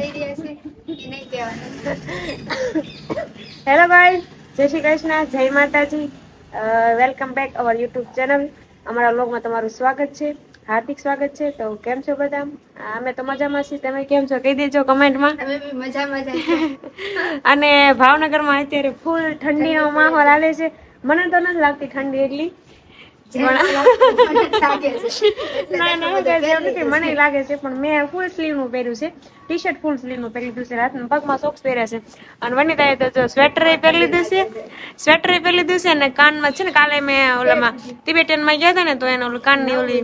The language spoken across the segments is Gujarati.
થઈ રહ્યા છે એ નહીં કહેવાનું. હેલો ગાઈઝ જય શ્રી કૃષ્ણ જય માતાજી. Welcome back our YouTube channel અમારા વ્લોગમાં તમારું સ્વાગત છે હાર્દિક સ્વાગત છે. તો કેમ છો બધા? અમે તો મજામાં છીએ. તમે કેમ છો? કહી દેજો કમેન્ટમાં. મજામાં બી મજા મજા છો. અને ભાવનગરમાં અત્યારે ફૂલ ઠંડીનો માહોલ આવે છે. મને તો નથી લાગતી ઠંડી એટલી. મને લાગે છે. ના ના પણ મેં ફૂલ સ્લીવનું પહેર્યું છે. ટી શર્ટ ફૂલ સ્લીવનું પહેરી લીધું છે પગમાં સોક્સ પહેર્યા છે. અને વનિતાએ તો જો સ્વેટર પહેરી લીધું છે. સ્વેટર પહેરી લીધું છે અને કાનમાં છે ને કાલે મેં ઓલામાં તિબેટનમાં ગયા હતા ને તો એને ઓલું કાનની ઓલી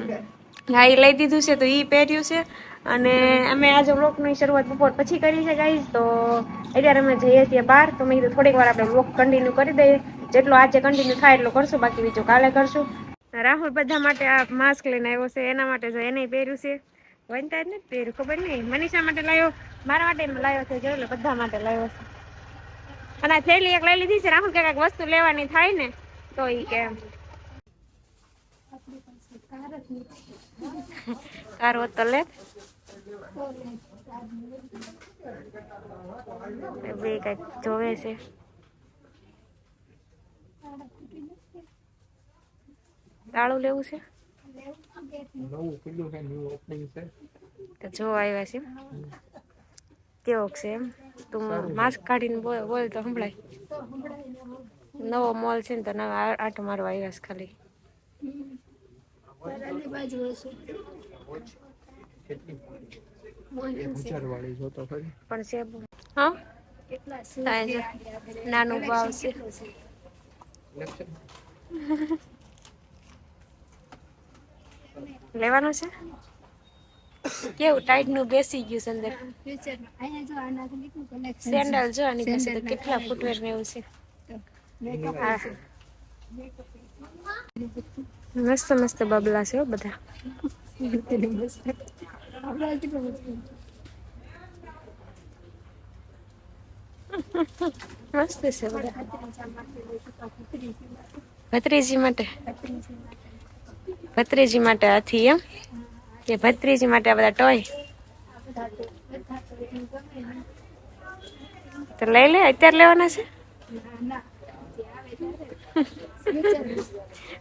હા એ લઈ દીધું છે તો એ પહેર્યું છે. અને અમે આજે વ્લોગની શરૂઆત બપોર પછી કરી છે ગાઈઝ તો અત્યારે અમે જઈએ છીએ બહાર તો મેં કીધું થોડીક વાર આપણે બ્લોક કન્ટિન્યુ કરી દઈએ. જેટલો આજે કન્ટિન્યુ થાય એટલો કરશું બાકી બીજું કાલે કરશું. રાહુલ બધા માટે આ માસ્ક લઈને આવ્યો છે, એના માટે જો એને પહેર્યું છે. વનતા જ નથી પહેર્યું, ખબર નહીં. મનીષા માટે લાવ્યો મારા માટે લાવ્યો છે જો એટલે બધા માટે લાવ્યો છે. અને થેલી એક લઈ લીધી છે, રાહુલ કે કાંઈક વસ્તુ લેવાની થાય ને, તો ઈ કે કાર હોત તો લે. બે કંઈક જોવે છે. તાળું લેવું છે? નવું ખુલ્લું છે ન્યુ ઓપનિંગ છે. તો જો આવ્યા છે. કેવો છે એમ? તું માસ્ક કાઢીને બોલ બોલ તો સંભળાય. નવો મોલ છે ને તો નવા આઠ આંટો મારવા આવ્યા છે ખાલી. બરાબર બાજુ હશે. કેટલી એક હજાર વાળી જો તો ખરી. પણ છે હા? નાનું ભાવ છે. લેવાનું છે? કેવું ટાઈટનું બેસી ગયું છે અંદર? સેન્ડલ જો આની પાસે કેટલા ફૂટવેર ને એવું છે? મસ્ત મસ્ત બબલા છે બધા. મસ્ત છે બધા. ભત્રીજી માટે. હાથી એમ? કે ભત્રીજી માટે આ બધા ટોય તો લઈ લે, અત્યારે લેવાના છે?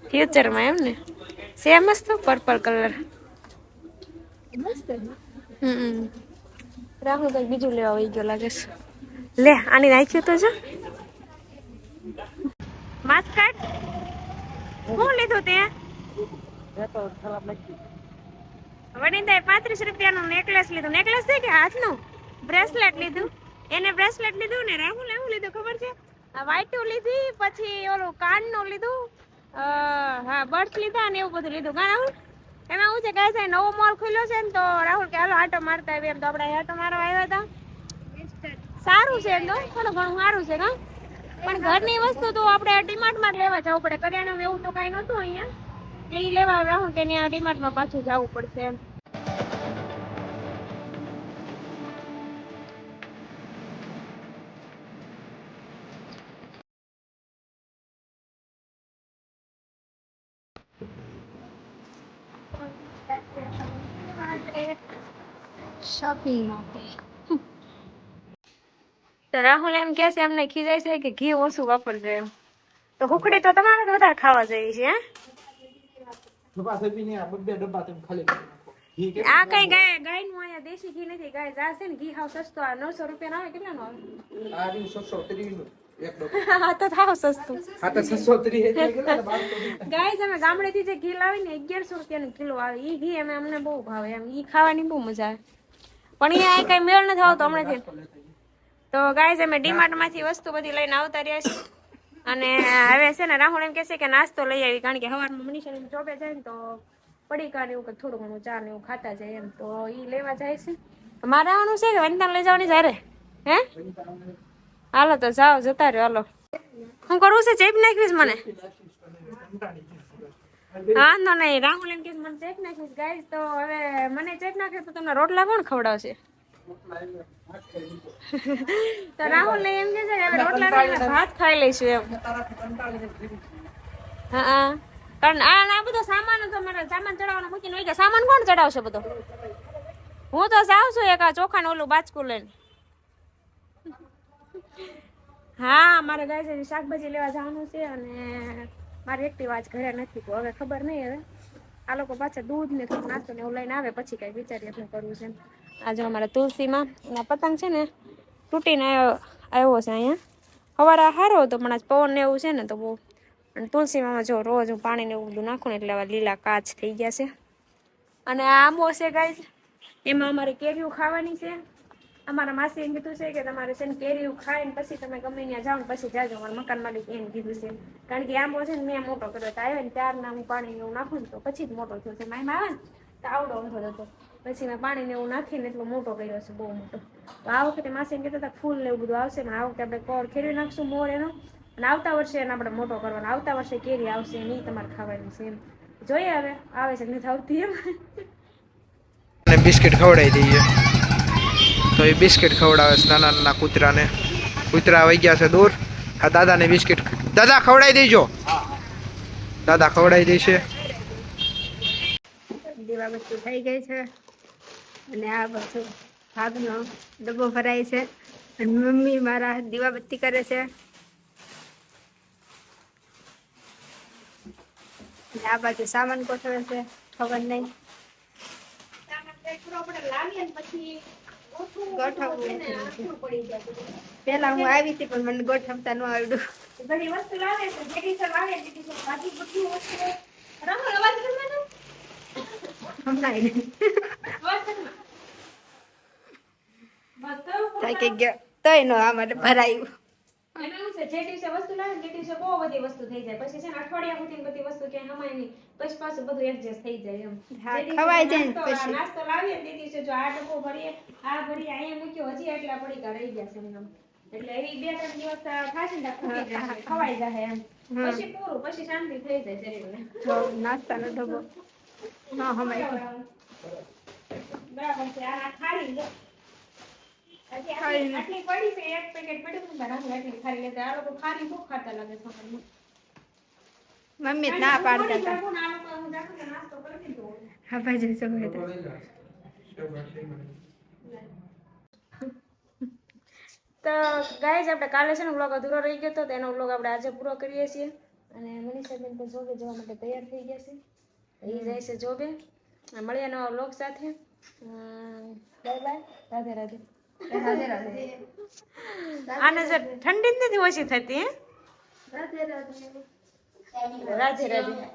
ફ્યુચરમાં એમ ને? સેમ જ તો પર્પલ કલર હમ. રાહુલ કઈ બીજું લેવા આવી ગયો લાગે છે. લે, આની નાખ્યું તો છે માસ્ક કાઢ શું લીધું તે? વનિતાએ પાંત્રીસ રૂપિયાનું નેકલેસ લીધું. નેકલેસ છે કે હાથનું? બ્રેસલેટ લીધું. એને બ્રેસલેટ લીધું ને રાહુલ એવું લીધું ખબર છે? આ લીધી પછી ઓલું કાનનું લીધું અ, હા બર્થ લીધા ને એવું બધું લીધું. કા રાહુલ? એમાં શું છે કહે છે નવો મોલ ખુલ્યો છે ને તો રાહુલ કે હાલો આટો મારતા આવીએ. એમ તો આપણે આટો મારવા આવ્યા હતા. સારું છે એમ તો થોડું ઘણું સારું છે કા પણ ઘરની વસ્તુ તો આપણે ડીમાર્ટમાં જ લેવા જવું પડે. કરિયાણામાં એવું તો કાંઈ નહોતું અહીંયા. એ લેવા રાહુલ કે ત્યાં ડીમાર્ટમાં પાછું જવું પડશે એમ. શોપિંગ માટે. તો રાહુલ એમ કે છે એમને ખીજાય છે કે ઘી ઓછું વાપરજો એમ. તો હુકડી તો તમારે વધારે ખાવા જેવી છે હે? ડબ્બા આ ડબ્બા તમે ખાલી કઈ ગાય ગાયનું અહીંયા દેશી ઘી નથી. ગાય જા છે ને ઘી હાવ સસ્તો. આ નવસો રૂપિયા આવે કેટલા નો આ સસ્તું. ત્રીસ ને ગામડેથી જે ઘી લાવી ને અગિયારસો રૂપિયાનું કિલો આવે. એ ઘી અમે અમને બહુ ભાવે એમ. એ ખાવાની બહુ મજા આવે. પણ અહીંયા કઈ મેળ નથી આવતો હમણાંથી. તો ગાય અમે ડીમાર્ટમાંથી વસ્તુ બધી લઈને આવતા રહ્યા છીએ. અને હવે છે ને રાહુલ એમ કહેશે કે નાસ્તો લઈ આવી, કારણ કે સવારમાં મનીષા જોબે જાય ને તો પડીકા ને એવું કે થોડું ઘણું ચા ને એવું ખાતા જાય એમ, તો ઈ લેવા જાય છે. મારે આવવાનું છે કે વનિતાને લઈ જવાની જ્યારે હે? હાલો તો જાઓ, જતા રહ્યો, હાલો. શું કરવું છે, ચેપ નાખવીશ મને? હા નહીં, રાહુલ એમ કે મને ચેક નાખીશ. ગાઈસ, તો હવે મને ચેક નાખે તો તમને રોટલા કોણ ખવડાવશે? તો રાહુલ ને એમ કે છે કે રોટલા નહીં, ભાત ખાઈ લઈશું એમ. હા. કારણ આ આ બધો સામાન તો મારે સામાન ચડાવવાનો મૂકીને વહી કે સામાન કોણ ચડાવશે બધો? હું તો જાઉં છું એક આ ચોખાનું ઓલું બાચકું લઈને. હા મારે ગાય શાકભાજી લેવા જવાનું છે અને મારી એક્ટિવા જ ઘરે નથી હવે ખબર નહીં હવે. આ લોકો પાછા દૂધ ને થોડું નાસ્તો ને એવું લઈને આવે, પછી કઈ વિચારીએ શું કરવું છે આજે અમારા તુલસીમાં પતંગ છે ને, તૂટીને આવ્યો છે અહીંયા. હવારા સારો હતો, પણ આજ પવન ને એવું છે ને, તો બહુ. અને તુલસીમાં જો રોજ હું પાણી ને એવું બધું નાખું ને, એટલે આવા લીલા કાચ થઈ ગયા છે. અને આંબો છે ગાય એમાં અમારે કેરીઓ ખાવાની છે. અમારા માસી એમ કીધું છે કે તમારે છે ને કેરીઓ ખાઈને પછી તમે ગમે ત્યાં જાઓ ને પછી જાજો. મારા મકાન માલિક એમ કીધું છે. કારણ કે આંબો છે ને મેં મોટો કર્યો તો આવ્યો ને ત્યારના હું પાણી એવું નાખું ને તો પછી જ મોટો થયો છે. માયમાં આવે ને તો આવડો ઊંધો હતો પછી મેં પાણીને એવું નાખીને એટલો મોટો કર્યો છે, બહુ મોટો. તો આ વખતે માસી એમ કહેતા હતા ફૂલ ને એવું બધું આવશે ને આ વખતે આપણે કોર ખેરવી નાખશું મોર એનો. અને આવતા વર્ષે એને આપણે મોટો કરવાનો. આવતા વર્ષે કેરી આવશે ને ઈ તમારે ખાવાની છે એમ. જોઈએ હવે. આવે છે નથી આવતી એમ. બિસ્કિટ ખવડાવી દઈએ. તો એ બિસ્કિટ ખવડાવે છે નાના નાના કૂતરાને. કૂતરા આવી ગયા છે દૂર. આ દાદાને બિસ્કિટ દાદા, ખવડાવી દેજો. દાદા, ખવડાવી દેશે. દીવાબત્તી થઈ ગઈ છે. અને આ બધું ભાગનો ડબ્બો ભરાય છે. અને મમ્મી મારા દીવાબત્તી કરે છે. આ બાજુ સામાન ગોઠવે છે. ખબર નહીં. ગોઠવવું. પેલા હું આવી હતી પણ મને ગોઠવતા ન આવડ્યું. ઘણી વસ્તુ લાવે છે જેટલી સર લાવે જેડી સર બાકી બધી વસ્તુ રમો અવાજ કરવાનો સમજાય નહીં. અવાજ કરવાનો બસ તો થાકી ગયો તોય નો માટે ભરાયું. છે જે દિવસે વસ્તુ લાવે તે દિવસે બહુ બધી વસ્તુ થઈ જાય. પછી છે ને અઠવાડિયા સુધી બધી વસ્તુ ક્યાંય હમાય નહીં. પછી પાછું બધું એડજસ્ટ થઈ જાય એમ. દિવસે ખવાઈ જાય પછી. નાસ્તો લાવીએ તે દિવસે જો આ ડબ્બો ભરીએ આ ભરીએ અહીંયા મૂક્યો હજી એટલા પડીકા રહી ગયા છે એમ. એટલે એવી બે ત્રણ દિવસ ખાશે ને ખવાઈ જાય એમ. પછી પૂરું પછી શાંતિ થઈ જાય શરીરને. જો નાસ્તાનો ડબ્બો. હા હમાય બરાબર છે આ ખારી મમ્મી ના પાડતા હતા. હું તો નાસ્તો કરી હા ભાઈ જોવે તો તો ગાઈઝ આપણે કાલે છે ને વ્લોગ અધૂરો રહી ગયો હતો તો એનો વ્લોગ આપણે આજે પૂરો કરીએ છીએ. અને મનીષાબેન તો જોબે જવા માટે તૈયાર થઈ ગયા છે. એ જાય છે જોબે મળીએ નવા વ્લોગ સાથે. બાય બાય રાધે રાધે આને જો ઠંડી નથી ઓછી થતી રાધે રાધે. રાધે રાધે.